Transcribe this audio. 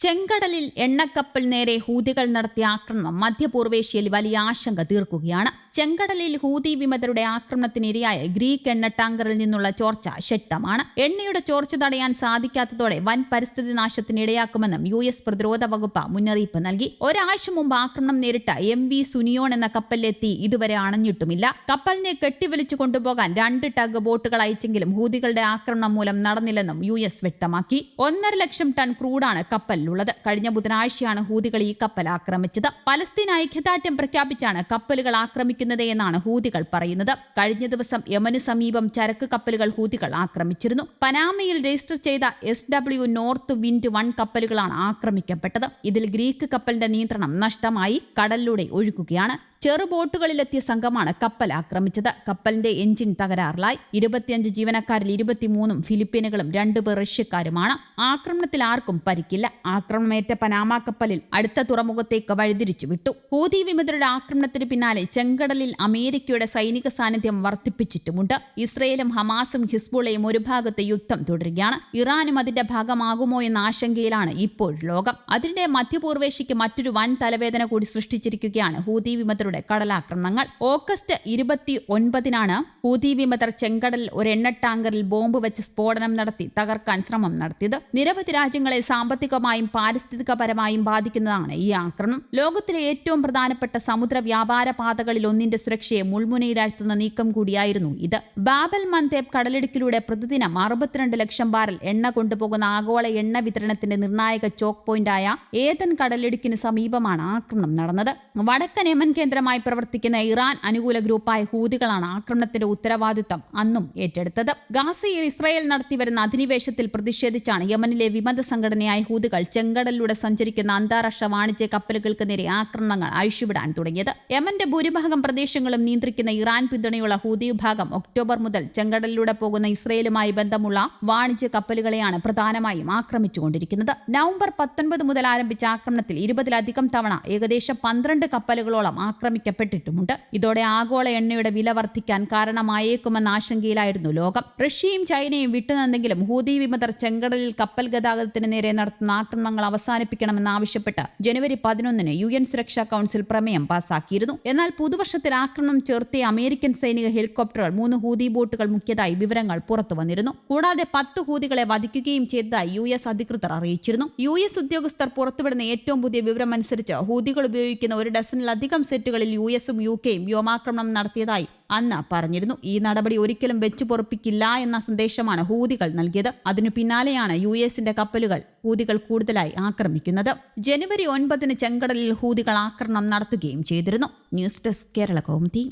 ചെങ്കടലിൽ എണ്ണക്കപ്പൽ നേരെ ഹൂതികൾ നടത്തിയ ആക്രമണം മധ്യപൂർവേഷ്യയിൽ വലിയ ആശങ്ക തീർക്കുകയാണ്. ചെങ്കടലിൽ ഹൂതി വിമതരുടെ ആക്രമണത്തിനിരയായ ഗ്രീക്ക് എണ്ണ ടാങ്കറിൽ നിന്നുള്ള ചോർച്ച ശക്തമാണ്. എണ്ണയുടെ ചോർച്ച തടയാൻ സാധിക്കാത്തതോടെ വൻ പരിസ്ഥിതി നാശത്തിന് ഇടയാക്കുമെന്നും യു എസ് പ്രതിരോധ വകുപ്പ് മുന്നറിയിപ്പ് നൽകി. ഒരാഴ്ച മുമ്പ് ആക്രമണം നേരിട്ട എം വി സുനിയോൺ എന്ന കപ്പലിലെത്തി ഇതുവരെ അണഞ്ഞിട്ടുമില്ല. കപ്പലിനെ കെട്ടിവലിച്ചു കൊണ്ടുപോകാൻ രണ്ട് ടഗ് ബോട്ടുകൾ അയച്ചെങ്കിലും ഹൂതികളുടെ ആക്രമണം മൂലം നടന്നില്ലെന്നും യു എസ് വ്യക്തമാക്കി. ഒന്നര ലക്ഷം ടൺ ക്രൂഡാണ് കപ്പലിലുള്ളത്. കഴിഞ്ഞ ബുധനാഴ്ചയാണ് ഹൂതികൾ ഈ കപ്പൽ ആക്രമിച്ചത്. പലസ്തീൻ ഐക്യദാർഢ്യം പ്രഖ്യാപിച്ചാണ് കപ്പലുകൾ ആക്രമിക്കുന്നത് എന്നാണ് ഹൂതികൾ പറയുന്നത്. കഴിഞ്ഞ ദിവസം യമന് സമീപം ചരക്ക് കപ്പലുകൾ ഹൂതികൾ ആക്രമിച്ചിരുന്നു. പനാമയിൽ രജിസ്റ്റർ ചെയ്ത S W north wind one കപ്പലുകളാണ് ആക്രമിക്കപ്പെട്ടത്. ഇതിൽ ഗ്രീക്ക് കപ്പലിന്റെ നിയന്ത്രണം നഷ്ടമായി. കടലിലൂടെ ഒഴുകുകയാണ്. ചെറുബോട്ടുകളിലെത്തിയ സംഘമാണ് കപ്പൽ ആക്രമിച്ചത്. കപ്പലിന്റെ എഞ്ചിൻ തകരാറിലായി. ഇരുപത്തിയഞ്ച് ജീവനക്കാരിൽ ഇരുപത്തിമൂന്നും ഫിലിപ്പീനുകളും രണ്ടുപേർ റഷ്യക്കാരുമാണ്. ആക്രമണത്തിൽ ആർക്കും പരിക്കില്ല. ആക്രമണമേറ്റ പനാമ കപ്പലിൽ അടുത്ത തുറമുഖത്തേക്ക് വഴിതിരിച്ചു വിട്ടു. ഹൂതി വിമതരുടെ ആക്രമണത്തിന് പിന്നാലെ ചെങ്കടലിൽ അമേരിക്കയുടെ സൈനിക സാന്നിധ്യം വർദ്ധിപ്പിച്ചിട്ടുമുണ്ട്. ഇസ്രയേലും ഹമാസും ഹിസ്ബുളയും ഒരു ഭാഗത്ത് യുദ്ധം തുടരുകയാണ്. ഇറാനും അതിന്റെ ഭാഗമാകുമോ എന്ന ആശങ്കയിലാണ് ഇപ്പോൾ ലോകം. അതിനിടെ മധ്യപൂർവേഷ്യയ്ക്ക് മറ്റൊരു വൻ തലവേദന കൂടി സൃഷ്ടിച്ചിരിക്കുകയാണ് ഹൂതി വിമതരുടെ കടലാക്രമണങ്ങൾ. ഓഗസ്റ്റ് ഇരുപത്തി ഒൻപതിനാണ് ഹൂതി വിമതർ ചെങ്കടലിൽ ഒരു എണ്ണ ടാങ്കറിൽ ബോംബ് വെച്ച് സ്ഫോടനം നടത്തി തകർക്കാൻ ശ്രമം നടത്തിയത്. നിരവധി രാജ്യങ്ങളെ സാമ്പത്തികമായും പാരിസ്ഥിതികപരമായും ബാധിക്കുന്നതാണ് ഈ ആക്രമണം. ലോകത്തിലെ ഏറ്റവും പ്രധാനപ്പെട്ട സമുദ്ര വ്യാപാര പാതകളിൽ ഒന്നിന്റെ സുരക്ഷയെ മുൾമുനയിലാഴ്ത്തുന്ന നീക്കം കൂടിയായിരുന്നു ഇത്. ബാബൽ മന്ദേബ് കടലിടുക്കിലൂടെ പ്രതിദിനം അറുപത്തിരണ്ട് ലക്ഷം ബാരൽ എണ്ണ കൊണ്ടുപോകുന്ന ആഗോള എണ്ണ വിതരണത്തിന്റെ നിർണായക ചോക്ക് പോയിന്റായ ഏതൻ കടലിടുക്കിന് സമീപമാണ് ആക്രമണം നടന്നത്. വടക്കൻ യമൻ കേന്ദ്രമായി പ്രവർത്തിക്കുന്ന ഇറാൻ അനുകൂല ഗ്രൂപ്പായ ഹൂതികളാണ് ആക്രമണത്തിന്റെ ഉത്തരവാദിത്തം അന്നും ഏറ്റെടുത്തത്. ഗാസയിൽ ഇസ്രായേൽ നടത്തിവരുന്ന അധിനിവേശത്തിൽ പ്രതിഷേധിച്ചാണ് യമനിലെ വിമത സംഘടനയായ ഹൂതികൾ ചെങ്കടലിലൂടെ സഞ്ചരിക്കുന്ന അന്താരാഷ്ട്ര വാണിജ്യ കപ്പലുകൾക്ക് നേരെ ആക്രമണങ്ങൾ അഴിച്ചുവിടാൻ തുടങ്ങിയത്. യമന്റെ ഭൂരിഭാഗം പ്രദേശങ്ങളും നിയന്ത്രിക്കുന്ന ഇറാൻ പിന്തുണയുള്ള ഹൂതി വിഭാഗം ഒക്ടോബർ മുതൽ ചെങ്കടലിലൂടെ പോകുന്ന ഇസ്രയേലുമായി ബന്ധമുള്ള വാണിജ്യ കപ്പലുകളെയാണ് പ്രധാനമായും ആക്രമിച്ചുകൊണ്ടിരിക്കുന്നത്. നവംബർ പത്തൊൻപത് മുതൽ ആരംഭിച്ച ആക്രമണത്തിൽ ഇരുപതിലധികം തവണ ഏകദേശം പന്ത്രണ്ട് കപ്പലുകളോളം ആക്രമിക്കപ്പെട്ടിട്ടുമുണ്ട്. ഇതോടെ ആഗോള എണ്ണയുടെ വില വർദ്ധിക്കാൻ കാരണമായേക്കുമെന്ന ആശങ്കയിലായിരുന്നു ലോകം. റഷ്യയും ചൈനയും വിട്ടുനിന്നെങ്കിലും ഹൂതി വിമതർ ചെങ്കടലിൽ കപ്പൽ ഗതാഗതത്തിന് നേരെ നടത്തുന്ന ആക്രമണങ്ങൾ അവസാനിപ്പിക്കണമെന്നാവശ്യപ്പെട്ട് ജനുവരി പതിനൊന്നിന് യു എൻ സുരക്ഷാ കൌൺസിൽ പ്രമേയം പാസാക്കിയിരുന്നു. എന്നാൽ പുതുവർഷത്തിൽ ആക്രമണം ചേർത്തിയ അമേരിക്കൻ സൈനിക ഹെലികോപ്റ്ററുകൾ മൂന്ന് ഹൂതി ബോട്ടുകൾ മുഖ്യതായി വിവരങ്ങൾ പുറത്തുവന്നിരുന്നു കൂടാതെ പത്ത് ഹൂതികളെ വധിക്കുകയും ചെയ്തതായി യു എസ് അധികൃതർ അറിയിച്ചിരുന്നു. യു എസ് ഉദ്യോഗസ്ഥർ പുറത്തുവിടുന്ന ഏറ്റവും പുതിയ വിവരം അനുസരിച്ച് ഹൂതികൾ ഉപയോഗിക്കുന്ന ഒരു ഡസനിലധികം സെറ്റുകളിൽ യു എസും യു കെയും വ്യോമാക്രമണം നടത്തിയതായി അന്ന് പറഞ്ഞിരുന്നു. ഈ നടപടി ഒരിക്കലും വെച്ചു പൊറപ്പിക്കില്ല എന്ന സന്ദേശമാണ് ഹൂതികൾ നൽകിയത്. അതിനു പിന്നാലെയാണ് യു എസിന്റെ കപ്പലുകൾ ഹൂതികൾ കൂടുതലായി ആക്രമിക്കുന്നത്. ജനുവരി ഒൻപതിന് ചെങ്കടലിൽ ഹൂതികൾ ആക്രമണം നടത്തുകയും ചെയ്തിരുന്നു. News desk Kerala Kaumudi